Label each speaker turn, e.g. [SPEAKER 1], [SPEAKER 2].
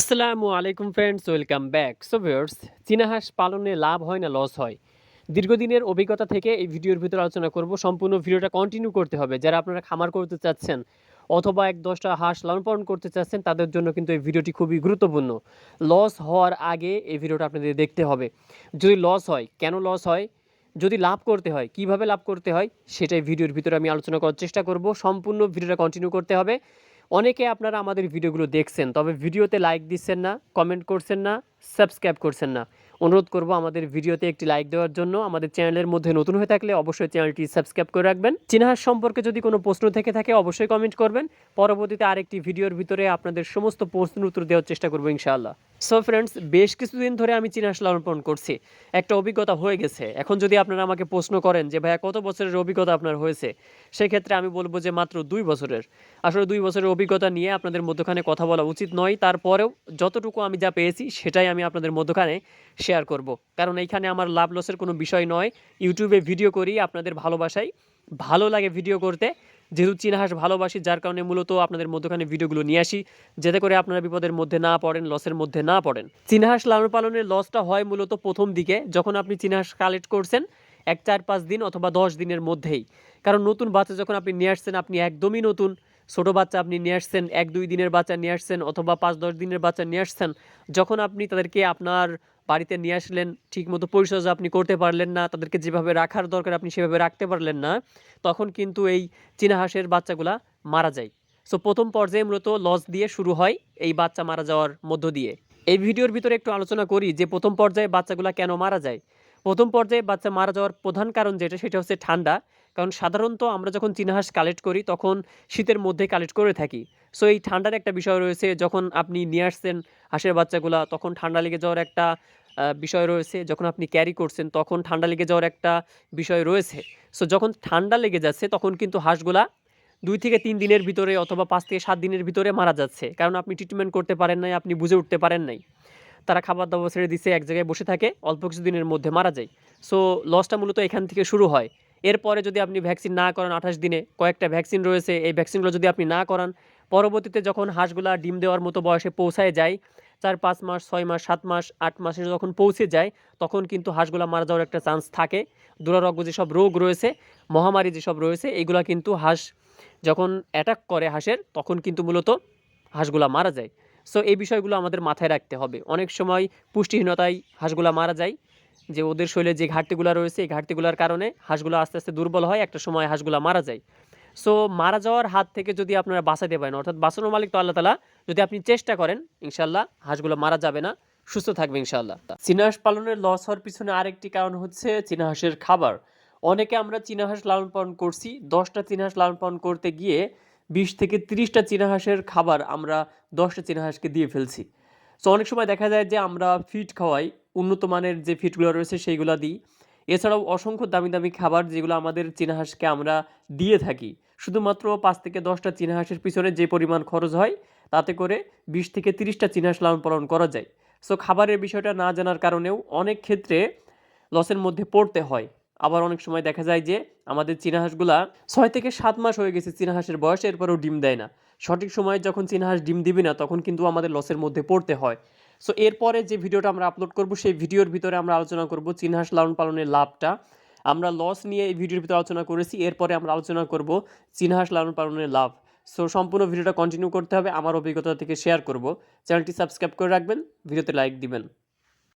[SPEAKER 1] আসসালামু আলাইকুম friends welcome back so viewers চীনা হাঁস পালনে লাভ হয় না লস হয়। দীর্ঘদিনের অভিজ্ঞতা থেকে এই ভিডিওর ভিতরে আলোচনা করব। সম্পূর্ণ ভিডিওটা কন্টিনিউ করতে হবে। যারা আপনারা খামার করতে চাচ্ছেন অথবা এক দশটা হাঁস লালন পালন করতে চাচ্ছেন, তাদের জন্য কিন্তু এই ভিডিওটি খুবই গুরুত্বপূর্ণ। লস হওয়ার আগে এই ভিডিওটা আপনাদের দেখতে হবে। যদি লস হয়, কেন লস হয়? যদি লাভ করতে হয়, কীভাবে লাভ করতে হয়? সেটাই ভিডিওর ভিতরে আমি আলোচনা করার চেষ্টা করব। সম্পূর্ণ ভিডিওটা কন্টিনিউ করতে হবে। অনেকে আপনারা আমাদের ভিডিওগুলো দেখছেন, তবে ভিডিওতে লাইক দিচ্ছেন না কমেন্ট করছেন না সাবস্ক্রাইব করছেন না। অনুরোধ করব আমাদের ভিডিওতে একটি লাইক দেওয়ার জন্য। আমাদের চ্যানেলের মধ্যে নতুন হয়ে থাকলে অবশ্যই চ্যানেলটি সাবস্ক্রাইব করে রাখবেন। চিনহাস সম্পর্কে যদি কোনো প্রশ্ন থেকে থাকে, অবশ্যই কমেন্ট করবেন। পরবর্তীতে আরেকটি ভিডিওর ভিতরে আপনাদের সমস্ত প্রশ্নের উত্তর দেওয়ার চেষ্টা করব ইনশাআল্লাহ। সো ফ্রেন্ডস বেশ কিছুদিন ধরে আমি চিনহাস লালন পালন করছি। একটা অভিজ্ঞতা হয়ে গেছে। এখন যদি আপনারা আমাকে প্রশ্ন করেন যে, ভাইয়া, কত বছরের অভিজ্ঞতা আপনার হয়েছে? সেক্ষেত্রে আমি বলব যে, মাত্র দুই বছরের। আসলে দুই বছরের অভিজ্ঞতা নিয়ে আপনাদের মধ্যখানে কথা বলা উচিত নয়। তারপরেও যতটুকু আমি যা পেয়েছি, সেটাই আমি আপনাদের মধ্যখানে শেয়ার করব। কারণ এইখানে আমার লাভ লসের কোনো বিষয় নয়। ইউটিউবে ভিডিও করি, আপনাদের ভালোবাসাই। ভালো লাগে ভিডিও করতে। যেহেতু চীনাহাস ভালোবাসি, যার কারণে মূলত আপনাদের মধ্যখানে ভিডিওগুলো নিয়ে আসি। যাতে করে আপনারা বিপদের মধ্যে না পড়েন লসের মধ্যে না পড়েন। চীনাহাস লালন পালনের লসটা হয় মূলত প্রথম দিকে, যখন আপনি চীনাহাস কালেক্ট করছেন এক, চার, পাঁচ দিন অথবা দশ দিনের মধ্যেই। কারণ নতুন বাচ্চা যখন আপনি নিয়ে আসছেন, আপনি একদমই নতুন। ছোট বাচ্চা আপনি নিয়ে আসছেন, এক দুই দিনের বাচ্চা নিয়ে আসছেন অথবা পাঁচ দশ দিনের বাচ্চা নিয়ে আসছেন, যখন আপনি তাদেরকে আপনার বাড়িতে নিয়ে আসলেন, ঠিকমতো পরিচর্যা আপনি করতে পারলেন না, তাদেরকে যেভাবে রাখার দরকার আপনি সেভাবে রাখতে পারলেন না, তখন কিন্তু এই চীনা হাঁসের বাচ্চাগুলা মারা যায়। সো প্রথম পর্যায়ে মূলত লস দিয়ে শুরু হয় এই বাচ্চা মারা যাওয়ার মধ্য দিয়ে। এই ভিডিওর ভিতরে একটু আলোচনা করি যে প্রথম পর্যায়ে বাচ্চাগুলা কেন মারা যায়। প্রথম পর্যায়ে বাচ্চা মারা যাওয়ার প্রধান কারণ যেটা, সেটা হচ্ছে ঠান্ডা। কারণ সাধারণত আমরা যখন চীনাহাঁস কালেক্ট করি, তখন শীতের মধ্যে কালেক্ট করে থাকি। সো এই ঠান্ডার একটা বিষয় রয়েছে, যখন আপনি নিয়ে আসছেন হাঁসের বাচ্চাগুলা, তখন ঠান্ডা লেগে যাওয়ার একটা বিষয় রয়েছে। যখন আপনি ক্যারি করছেন, তখন ঠান্ডা লেগে যাওয়ার একটা বিষয় রয়েছে। সো যখন ঠান্ডা লেগে যাচ্ছে, তখন কিন্তু হাঁসগুলা দুই থেকে তিন দিনের ভিতরে অথবা পাঁচ থেকে সাত দিনের ভিতরে মারা যাচ্ছে। কারণ আপনি ট্রিটমেন্ট করতে পারেন নাই, আপনি বুঝে উঠতে পারেন নাই। তারা খাবার দাবার ছেড়ে দিচ্ছে এক জায়গায় বসে থাকে, অল্প কিছু দিনের মধ্যে মারা যায়। সো লসটা মূলত এখান থেকে শুরু হয়। এরপরে যদি আপনি ভ্যাকসিন না করান আঠাশ দিনে, কয়েকটা ভ্যাকসিন রয়েছে, এই ভ্যাকসিনগুলো যদি আপনি না করান, পরবর্তীতে যখন হাঁসগুলা ডিম দেওয়ার মতো বয়সে পৌঁছায় যায়, চার, পাঁচ মাস, ছয় মাস, সাত মাস, আট মাসে যখন পৌঁছে যায়, তখন কিন্তু হাঁসগুলা মারা যাওয়ার একটা চান্স থাকে। দুরারোগ্য যেসব রোগ রয়েছে, মহামারী যেসব রয়েছে এইগুলা কিন্তু হাঁস যখন অ্যাটাক করে হাঁসের, তখন কিন্তু মূলত হাঁসগুলা মারা যায়। সো এই বিষয়গুলো আমাদের মাথায় রাখতে হবে। অনেক সময় পুষ্টিহীনতায় হাঁসগুলা মারা যায় যে ওদের শরীরে যে ঘাটতিগুলো রয়েছে, এই ঘাটতিগুলোর কারণে হাঁসগুলো আস্তে আস্তে দুর্বল হয়, একটা সময় হাঁসগুলো মারা যায়। সো মারা যাওয়ার হাত থেকে যদি আপনারা বাঁচাতে পারেন, অর্থাৎ বাঁচানোর মালিক তো আল্লাহ তালা যদি আপনি চেষ্টা করেন ইনশাল্লাহ হাঁসগুলো মারা যাবে না, সুস্থ থাকবে ইনশাল্লাহ চীনা হাঁস পালনের লস হওয়ার পিছনে আরেকটি কারণ হচ্ছে চীনা হাঁসের খাবার। অনেকে আমরা চীনা হাঁস লালন পালন করছি, দশটা চীনা হাঁস লালন পালন করতে গিয়ে বিশ থেকে তিরিশটা চীনা হাঁসের খাবার আমরা দশটা চীনা হাঁসকে দিয়ে ফেলছি। সো অনেক সময় দেখা যায় যে আমরা ফিট খাওয়াই উন্নত মানের যে ফিডগুলো রয়েছে সেইগুলো দিই। এছাড়াও অসংখ্য দামি দামি খাবার যেগুলো আমাদের চীনা হাঁসকে আমরা দিয়ে থাকি। শুধুমাত্র পাঁচ থেকে দশটা চীনা হাঁসের পিছনে যে পরিমাণ খরচ হয়, তাতে করে বিশ থেকে তিরিশটা চীনা লালন পালন করা যায়। সো খাবারের বিষয়টা না জানার কারণেও অনেক ক্ষেত্রে লসের মধ্যে পড়তে হয়। আবার অনেক সময় দেখা যায় যে আমাদের চীনা হাঁসগুলা ছয় থেকে সাত মাস হয়ে গেছে চীনা হাঁসের বয়স, এরপরেও ডিম দেয় না। সঠিক সময়ে যখন চীনা হাঁস ডিম দিবে না, তখন কিন্তু আমাদের লসের মধ্যে পড়তে হয়। সো এরপরে যে ভিডিওটা আমরা আপলোড করব, সেই ভিডিওর ভিতরে আমরা আলোচনা করব চিনহাস হাঁস লালন পালনের লাভটা। আমরা লস নিয়ে এই ভিডিওর ভিতরে আলোচনা করেছি, এরপরে আমরা আলোচনা করব চিনহাস হাঁস লালন পালনের লাভ। সো সম্পূর্ণ ভিডিওটা কন্টিনিউ করতে হবে, আমার অভিজ্ঞতা থেকে শেয়ার করব। চ্যানেলটি সাবস্ক্রাইব করে রাখবেন, ভিডিওতে লাইক দিবেন।